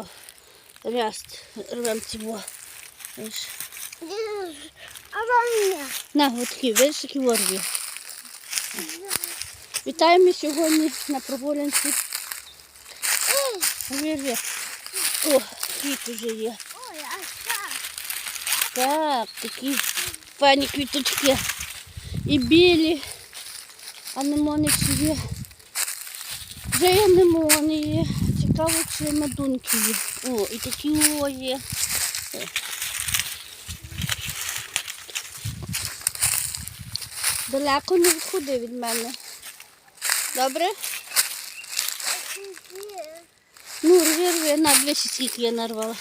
во. Ряст, рвем? А вона. На, от такі, видиш, які ворві. Вітаємо сьогодні на прогулянці. Вірві. О, квіт уже є. Так. Так, такі файні квіточки. І білі. Анемони чи є. Вже є анемони є. Чи медунки. О, і такі о є. Далеко не відходи від мене. Добре? Ну, рви, рви, на дві скільки я нарвала.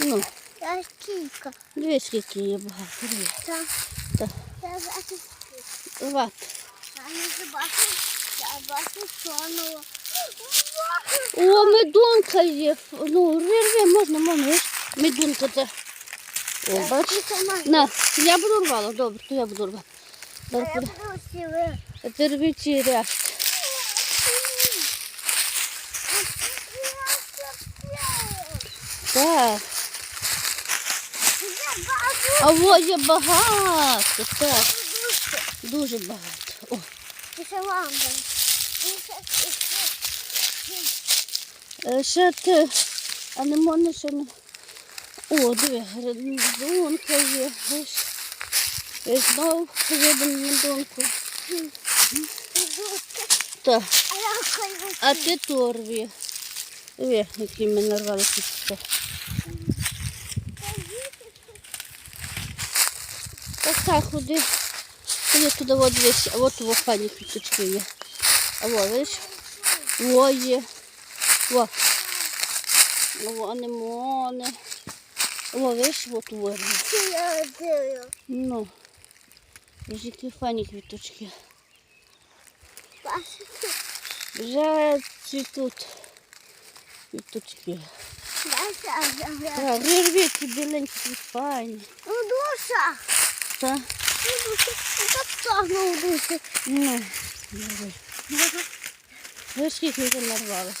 Ну, Я кілька. дві скільки є багато. Рви. Так. Так. Ват. А не забачу. Я бачу сонула. О, медунка є. Ну, рви, можна, можна. Медунка це. О, бач. На, я буду рвала, добре, то я буду рвати. А я буду сіли. а ти рви ці ряст. Так. А во є багато. Так, дуже багато. О, Пише лампа. Е, ще ти, а не не. О, диви, медунка є. Ось. І знов видимо медунку. Так. А ти торві. Диви, які ми нарвали тут. Так, так, ходи. Ходи туди, от дивись, а от во фані квіточки є. А во, видиш? Во є. Во. Во, анемони. Во, видиш, от дивлю. Ну. Ось які фані квіточки. Вже цвітуть квіточки. Так, рві ці біленькі ці файні. У душа. Так? У душа. Так у душі. Ну, диви. Ви скільки вже нарвали?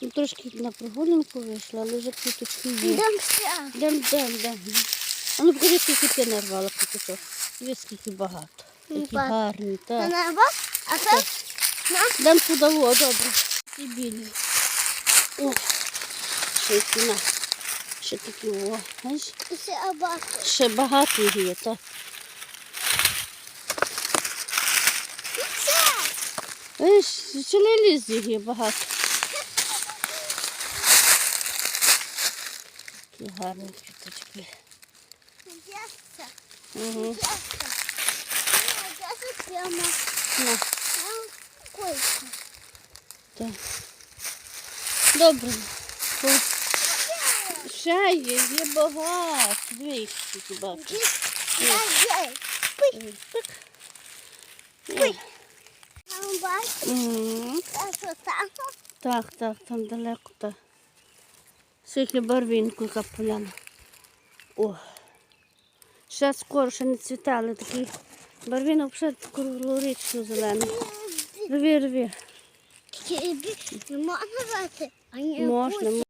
Ну, трошки на прогулянку вийшла, але вже квіточки є. Дем, дем, дем. А ну покажи, скільки ти нарвала квіточок. Диви, скільки багато. Ну, Такі гарні, так. небо. А це? Дам туди, о, добре. Ці білі. О, ще які. Ще такі, о, знаєш? І ще. Ще багато є, так. І цілий ліс їх є багато. Такі гарні квіточки. Угу. Прямо. Так. Добре. Ще є, є багато. Дві скільки бачу. Так, так, там далеко, так. Скільки барвінку, яка поляна. О. Ще скоро ще не цвітали такий барвінок вже круглорічно зелений. Рві, рві. Можна,